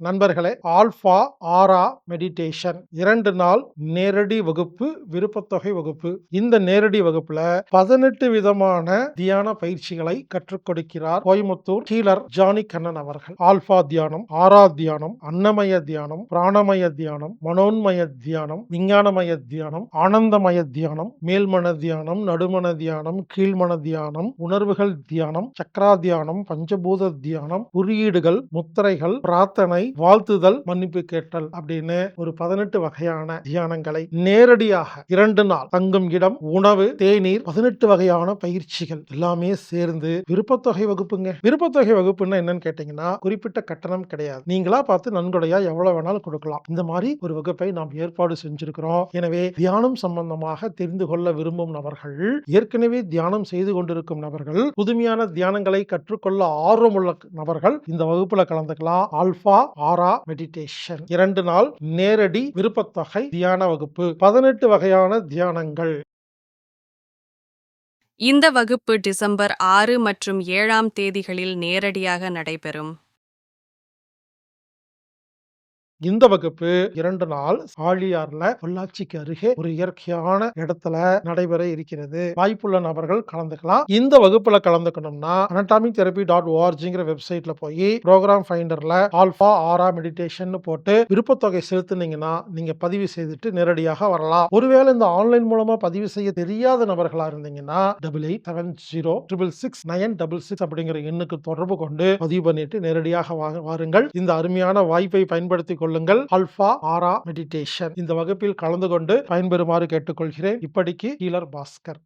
நண்பர்களே alpha aura meditation இரண்டு நாள் நேரடி வகுப்பு விருப்பத்தொகை வகுப்பு. இந்த நேரடி வகுப்புல பதினெட்டு விதமான தியான பயிற்சிகளை கற்றுக் கொடுக்கிறார் கோயமுத்தூர் கீழர் ஜானி கண்ணன் அவர்கள். ஆல்பா தியானம் ஆரா தியானம் அன்னமய தியானம் பிராணமய தியானம் மனோன்மய தியானம் விஞ்ஞானமய தியானம் ஆனந்தமய தியானம் மேல்மன தியானம் நடுமன தியானம் கீழ்மன தியானம் உணர்வுகள் தியானம் சக்ரா தியானம் பஞ்சபூத தியானம் குறியீடுகள் முத்திரைகள் பிரார்த்தனை வாழ்த்துதல் மன்னிப்பு கேட்டல் அப்படின்னு ஒரு பதினெட்டு வகையான தியானங்களை நேரடியாக இரண்டு நாள் தங்கும் இடம் உணவு தேநீர் பதினெட்டு வகையான பயிற்சிகள் எல்லாமே சேர்ந்து விருப்பத்தொகை வகுப்புங்க. விருப்பத்தொகை வகுப்புன்னா என்னன்னு கேட்டீங்கன்னா குறிப்பிட்ட கட்டணம் கிடையாது. நீங்களா பார்த்து நன்கொடையா எவ்வளவு வேணாலும் கொடுக்கலாம். இந்த மாதிரி ஒரு வகுப்பை நாம் ஏற்பாடு செஞ்சிருக்கிறோம். எனவே தியானம் சம்பந்தமாக தெரிந்து கொள்ள விரும்பும் நபர்கள் ஏற்கனவே தியானம் செய்து கொண்டிருக்கும் நபர்கள் புதுமையான தியானங்களை கற்றுக்கொள்ள ஆர்வமுள்ள நபர்கள் இந்த வகுப்புல கலந்துக்கலாம். ஆல்பா ஆரா மெடிடேஷன் இரண்டு நாள் நேரடி விருப்பத்தொகை தியான வகுப்பு. பதினெட்டு வகையான தியானங்கள். இந்த வகுப்பு டிசம்பர் ஆறு மற்றும் ஏழாம் தேதிகளில் நேரடியாக நடைபெறும். இந்த வகுப்பு இரண்டு நாள் ஆழியார்ல பொள்ளாச்சிக்கு அருகே ஒரு இயற்கையான இடத்துல நடைபெற இருக்கிறது. வாய்ப்புள்ள நபர்கள் கலந்துக்கலாம். இந்த வகுப்புல கலந்துக்கணும்னா அனடாமிக் தெரப்பி டாட் ஓஆர்ஜிங்கிற வெப்சைட்ல போய் ப்ரோக்ராம் ஃபைண்டர்ல ஆல்பா ஆரா மெடிடேஷன் போட்டு விருப்பத்தொகை செலுத்துனீங்கன்னா நீங்க பதிவு செய்துட்டு நேரடியாக வரலாம். ஒருவேளை இந்த ஆன்லைன் மூலமா பதிவு செய்ய தெரியாத நபர்களா இருந்தீங்கன்னா double eight seven zero triple six nine double six அப்படிங்கிற எண்ணுக்கு தொடர்பு கொண்டு பதிவு பண்ணிட்டு நேரடியாக வாருங்கள். இந்த அருமையான வாய்ப்பை பயன்படுத்திக் கொள்ளுங்கள் அல்பா ஆரா மெடிடேஷன் இந்த வகுப்பில் கலந்து கொண்டு பயன்பெறுமாறு கேட்டுக்கொள்கிறேன். இப்படிக்கு ஹீலர் பாஸ்கர்.